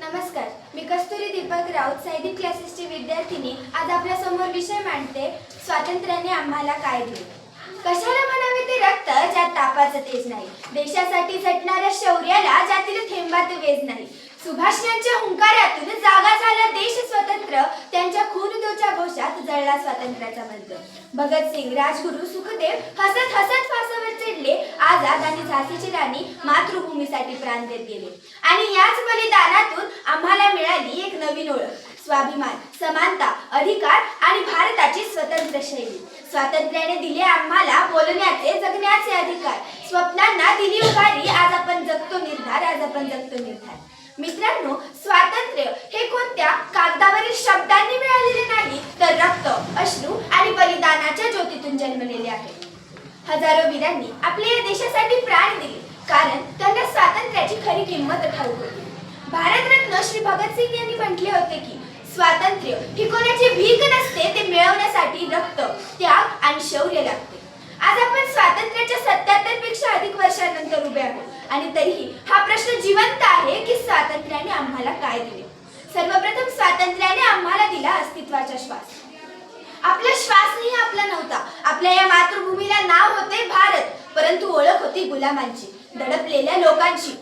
नमस्कार मी कस्तुरी दीपक राऊत सायदिक क्लासेसची विद्यार्थिनी. आज आपल्यासमोर विषय मांडते स्वातंत्र्याने आम्हाला काय दिले? कशाला म्हणावे ते रक्त ज्यात तापाचं तेज नाही? देशासाठी झटणाऱ्या शौर्याला ज्यातील थेंबात वेज नाही? सुभाष यांच्या हुंकारातून जागा झाला देश स्वतंत्र त्यांच्या खूनदोच्या घोषात जळला स्वातंत्र्याचा मंत्र भगतसिंग राजगुरू सुखदेव हसत हसत फासावर चिडले आझाद आणि झाशीची राणी मातृभूमीसाठी प्राण देत गेले. आणि याच बलिदानातून आम्हाला मिळाली एक नवीन ओळख स्वाभिमान समानता अधिकार आणि भारताची स्वतंत्र शैली. स्वातंत्र्याने दिले आम्हाला बोलण्याचे जगण्याचे अधिकार. स्वप्नांना दिली उभारी आज आपण जगतो निर्धार आज आपण जगतो निर्धार. मित्रांनो स्वातंत्र्य हे कोणत्या कागदावरील शब्दांनी मिळालेले नाही तर रक्त अश्रू आणि बलिदानाच्या ज्योतीतून जन्मलेले आहे हजारो वीरांनी आपल्या या देशासाठी प्राण दिले. कारण त्यांना स्वातंत्र्याची खरी किंमत ठाऊक होती. भारतरत्न श्री भगतसिंग यांनी म्हटले होते की स्वातंत्र्य ही कोणाची भीक नसते ते मिळवण्यासाठी रक्त त्याग आणि शौर्य लागते. आज आपण स्वातंत्र्याच्या सत्याहत्तरपेक्षा अधिक वर्षांनंतर उभे आहोत. आणि तरीही हा प्रश्न जिवंत आहे की स्वातंत्र्याने आम्हाला काय दिले? सर्वप्रथम स्वातंत्र्याने आम्हाला दिला अस्तित्वाचा श्वास. आपला श्वासही आपला नव्हता. आपल्या या मातृभूमीला नाव होते भारत परंतु ओळख होती गुलामांची दडपलेल्या लोकांची.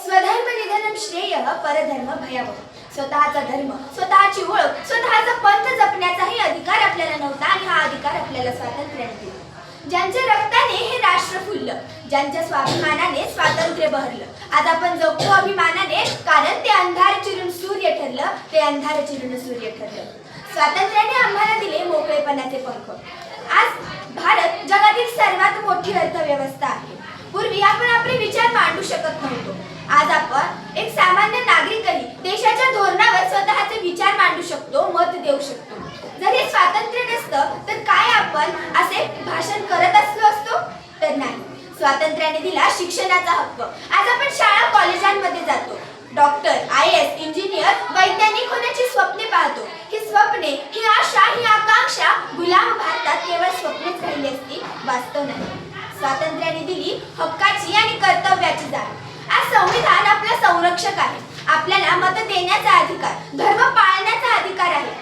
स्वधर्म निधनम श्रेय परधर्म भयावह स्वतःचा धर्म स्वतःची ओळख स्वतःचा पंथ जपण्याचाही अधिकार आपल्याला नव्हता आणि हा अधिकार आपल्याला स्वातंत्र्याने दिला. ज्यांच्या रक्ताने हे राष्ट्र फुललं ज्यांच्या स्वाभिमानाने स्वातंत्र्य बहरलं. आज आपण जगतो अभिमानाने कारण ते अंधार चिरून सूर्य ठरलं ते अंधार चिरून सूर्य ठरलं. स्वातंत्र्याने आम्हाला दिले मोकळेपणाचे पंख. योग्य अर्थव्यवस्था आहे. पूर्वी आपण आपले विचार मांडू शकत नव्हतो. आज आपण एक सामान्य नागरिकही देशाच्या धोरणावर स्वतःचे विचार मांडू शकतो मत देऊ शकतो. जर हे स्वातंत्र्य नसतं तर काय आपण असे भाषण करत असलो असतो? तर नाही. स्वातंत्र्याने दिला शिक्षणाचा हक्क. आज आपण शाळा कॉलेजांमध्ये जातो. डॉक्टर आय एस इंजिनियर वैज्ञानिक होण्याची स्वप्ने पाहतो. ही स्वप्ने ही आशा ही आकांक्षा गुलाम भारतात केवळ स्वप्नेच राहिली असती वास्तव नाही. स्वातंत्र्याने दिली हक्काची आणि कर्तव्याची जाण. आज संविधान आपला संरक्षक आहे. आपल्याला मत देण्याचा अधिकार धर्म पाळण्याचा अधिकार आहे.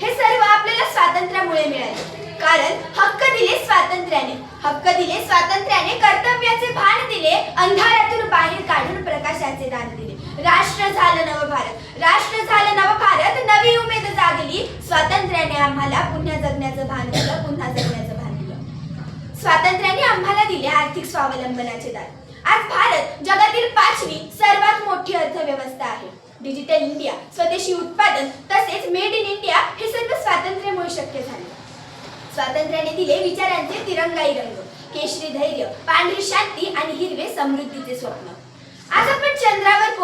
हे सर्व आपल्याला स्वातंत्र्यामुळे मिळाले. कारण हक्क दिले स्वातंत्र्याने. हक्क दिले स्वातंत्र्याने कर्तव्याचे भान दिले अंधारातून बाहेर काढून प्रकाशाचे दान दिले. राष्ट्र झालं नव भारत. राष्ट्र झालं नव भारत नवी उमेद जागली स्वातंत्र्याने आम्हाला पुन्हा जगण्याचं भान दिलं पुन्हा जगण्याचं भान दिलं स्वातंत्र्याने आम्हाला दिले आर्थिक स्वावलंबनाचे दार. आज भारत जगातील पाचवी सर्वात मोठी अर्थव्यवस्था आहे. डिजिटल इंडिया स्वदेशी उत्पादन तसेच मेड इन इंडिया हे सर्व स्वातंत्र्यामुळे शक्य झाले. स्वातंत्र्याने दिले विचारांचे तिरंगाई रंग केशरी धैर्य पांढरी शांती आणि हिरवे समृद्धीचे स्वप्न. आज आपण चंद्रावर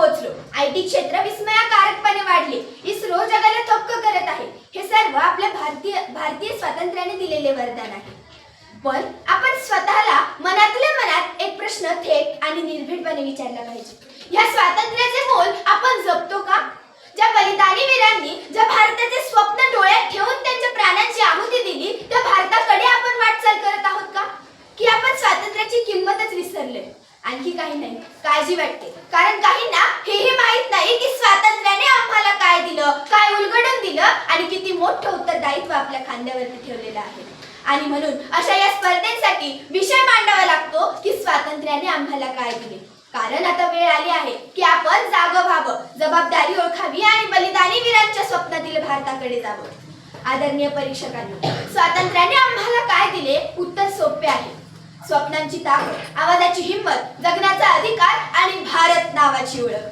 आपण स्वतःला मनातल्या मनात एक प्रश्न थेट आणि निर्भीडपणे विचारला पाहिजे. या स्वातंत्र्याचे मोल आपण जपतो का? ज्या बलिदानी वीरांनी ज्या भारताचे स्वप्न डोळ्यात ठेवून त्यांच्या प्राणांची आहुती दिली त्या भारताकडे आपण वाटचाल करत आहोत का की आपण स्वातंत्र्याची किंमतच विसरले आणखी काही नाही. काळजी वाटते. कारण काहींना हेही माहीत नाही की स्वातंत्र्याने आम्हाला काय दिलं काय उलगडून दिलं आणि किती मोठं उत्तरदायित्व आपल्या खांद्यावरती ठेवलेलं आहे. आणि म्हणून अशा या स्पर्धेसाठी विषय मांडावा लागतो की स्वातंत्र्याने आम्हाला काय दिले. कारण आता वेळ आली आहे की आपण जाग व्हावं जबाबदारी ओळखावी आणि बलिदानी वीरांच्या स्वप्नातील भारताकडे जावं. आदरणीय परीक्षकांनी स्वातंत्र्याने आम्हाला काय दिले? उत्तर सोपे आहे. स्वप्नांची ताकद आवाजाची हिंमत जगण्याचा अधिकार आणि भारत नावाची ओळख.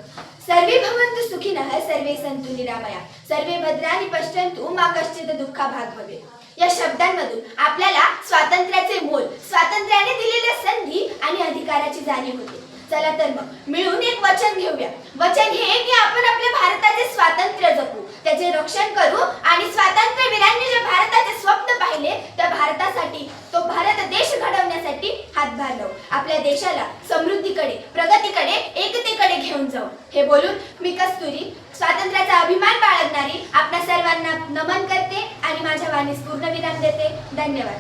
सर्वे भवन्तु सुखिनः सर्वे सन्तु निरामया. सर्वे भद्राणि पश्यन्तु मा कश्चित दुःखा भाग भवे या शब्दांमधून आपल्याला स्वातंत्र्याचे मोल स्वातंत्र्याने दिलेल्या संधी आणि अधिकाराची जाणीव होते. चला तर मग मिळून एक वचन घेऊया. वचन हे की आपण आपल्या भारताचे स्वातंत्र्य जपू त्याचे रक्षण करू आणि स्वातंत्र्य जे भारताचे स्वप्न पाहिले त्या भारतासाठी तो भारत देश घडवण्यासाठी हातभार लावू आपल्या देशाला समृद्धीकडे प्रगतीकडे एकतेकडे घेऊन जाऊ. हे बोलून मी कस्तुरी स्वातंत्र्याचा अभिमान बाळगणारी आपल्या सर्वांना नमन करते आणि माझ्या वाणीस पूर्ण विराम देते. धन्यवाद.